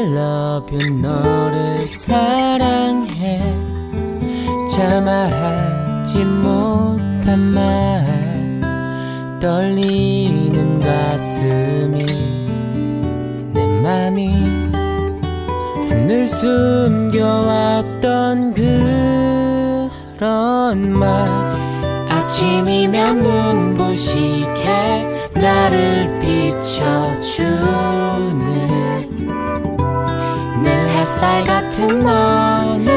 love you 너를 사랑해. 차마 하지 못한 말 떨리는 가슴이 내 맘이 늘 숨겨왔던 그런 말. 아침이면 눈부시게 나를 비춰주 햇살 같은 너